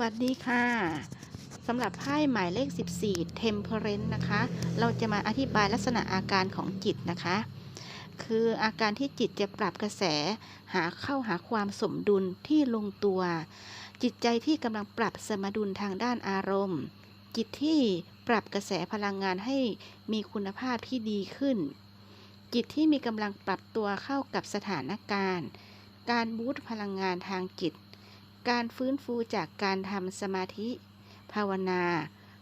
วัสดีค่ะสำหรับไพ่หมายเลข 14 Temperance นะคะ เราจะมาอธิบายลักษณะอาการของจิตนะคะ คืออาการที่จิตจะปรับกระแสหาเข้าหาความสมดุลที่ลงตัว จิตใจที่กำลังปรับสมดุลทางด้านอารมณ์ จิตที่ปรับกระแสพลังงานให้มีคุณภาพที่ดีขึ้น จิตที่มีกำลังปรับตัวเข้ากับสถานการณ์ การบูตพลังงานทางจิต การฟื้นฟูจากการทำสมาธิ ภาวนา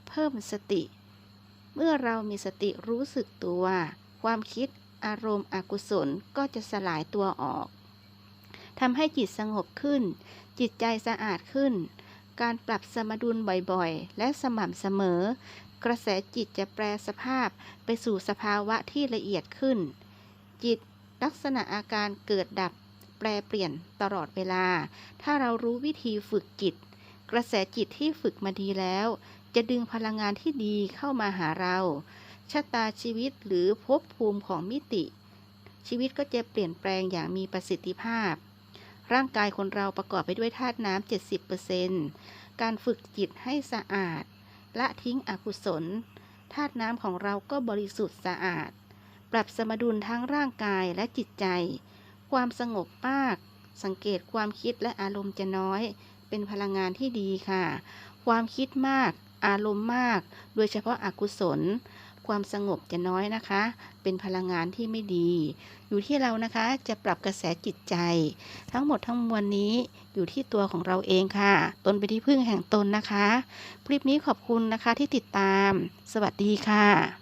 เพิ่มสติ เมื่อเรามีสติรู้สึกตัว ความคิดอารมณ์อกุศลก็จะสลายตัวออกทำให้จิตสงบขึ้น จิตใจสะอาดขึ้น การปรับสมดุลบ่อยๆ และสม่ำเสมอ กระแสจิตจะแปลสภาพไปสู่สภาวะที่ละเอียดขึ้น จิตลักษณะอาการเกิดดับ แปลเปลี่ยนตลอดเวลา ถ้าเรารู้วิธีฝึกจิต กระแสจิตที่ฝึกมาดีแล้ว จะดึงพลังงานที่ดีเข้ามาหาเราชะตาชีวิตหรือภพภูมิของมิติ ชีวิตก็จะเปลี่ยนแปลงอย่างมีประสิทธิภาพ ร่างกายคนเราประกอบไปด้วยธาตุน้ำ70%การฝึกจิตให้สะอาด ละทิ้งอกุศลธาตุน้ำของเราก็บริสุทธิ์สะอาด ปรับสมดุลทั้งร่างกายและจิตใจ ความสงบมาก สังเกตความคิดและอารมณ์จะน้อย เป็นพลังงานที่ดีค่ะ ความคิดมาก อารมณ์มาก โดยเฉพาะอากุศล ความสงบจะน้อยนะคะ เป็นพลังงานที่ไม่ดี อยู่ที่เรานะคะ จะปรับกระแสจิตใจ ทั้งหมดทั้งมวลนี้อยู่ที่ตัวของเราเองค่ะ ตนเป็นที่พึ่งแห่งตนนะคะ คลิปนี้ขอบคุณนะคะที่ติดตาม สวัสดีค่ะ